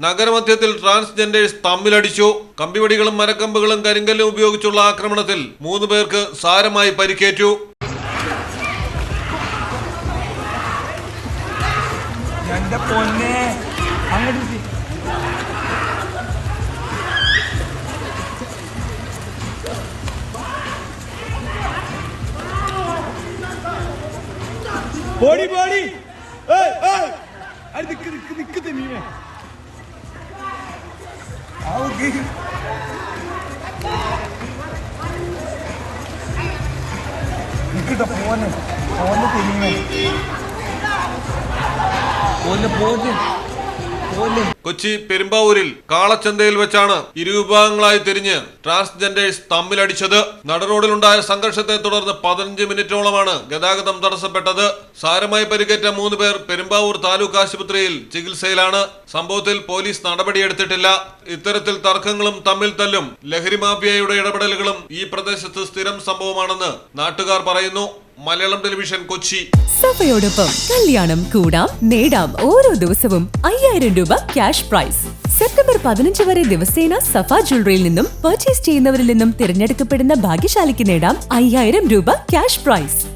നഗരമധ്യത്തിൽ transgenders തമ്മിലടിച്ചു. കമ്പിവടികളും മരക്കമ്പുകളും കരിങ്കല്ലും ഉപയോഗിച്ചുള്ള ആക്രമണത്തിൽ മൂന്ന് പേർക്ക് സാരമായി പരിക്കേറ്റു. അങ്ങോട്ട്. പോടി പോടി. ഏയ്, ഏയ്. നിക്ക് നിക്ക് നിക്ക് തെമീമേ ആ, ഓക്കേ. നിക്കട്ടെ പോന്നെ. പോന്നെ തെമീമേ പോന്നെ പോന്നെ പോന്നെ കൊച്ചി പെരുമ്പാവൂരിൽ കാളച്ചന്തയിൽ വെച്ചാണ് ഇരുവിഭാഗങ്ങളായി തിരിഞ്ഞ് ട്രാൻസ്ജെൻഡേഴ്സ് തമ്മിലടിച്ചത്. നടുറോഡിലുണ്ടായ സംഘർഷത്തെ തുടർന്ന് പതിനഞ്ച് മിനിറ്റോളമാണ് ഗതാഗതം തടസ്സപ്പെട്ടത്. സാരമായി പരിക്കേറ്റ മൂന്ന് പേർ പെരുമ്പാവൂർ താലൂക്ക് ആശുപത്രിയിൽ ചികിത്സയിലാണ്. സംഭവത്തിൽ പോലീസ് നടപടിയെടുത്തിട്ടില്ല. ഇത്തരത്തിൽ തർക്കങ്ങളും തമ്മിൽ തല്ലും ലഹരി മാഫിയയുടെ ഇടപെടലുകളും ഈ പ്രദേശത്ത് സ്ഥിരം സംഭവമാണെന്ന് നാട്ടുകാർ പറയുന്നു. മലയാളം ടെലിവിഷൻ കൊച്ചി. സഭയോടൊപ്പം കല്യാണം കൂടാം നേടാം ഓരോ ദിവസവും അയ്യായിരം രൂപ ക്യാഷ് പ്രൈസ്. സെപ്റ്റംബർ പതിനഞ്ച് വരെ ദിവസേന സഫ ജ്വല്ലറിയിൽ നിന്നും പർച്ചേസ് ചെയ്യുന്നവരിൽ നിന്നും തിരഞ്ഞെടുക്കപ്പെടുന്ന ഭാഗ്യശാലിക്ക് നേടാം അയ്യായിരം രൂപ ക്യാഷ് പ്രൈസ്.